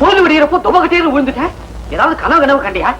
பொழுது விடுகிறப்போ துவகட்டேன்னு விழுந்துட்டேன் ஏதாவது கனவு கனவு கண்டியா?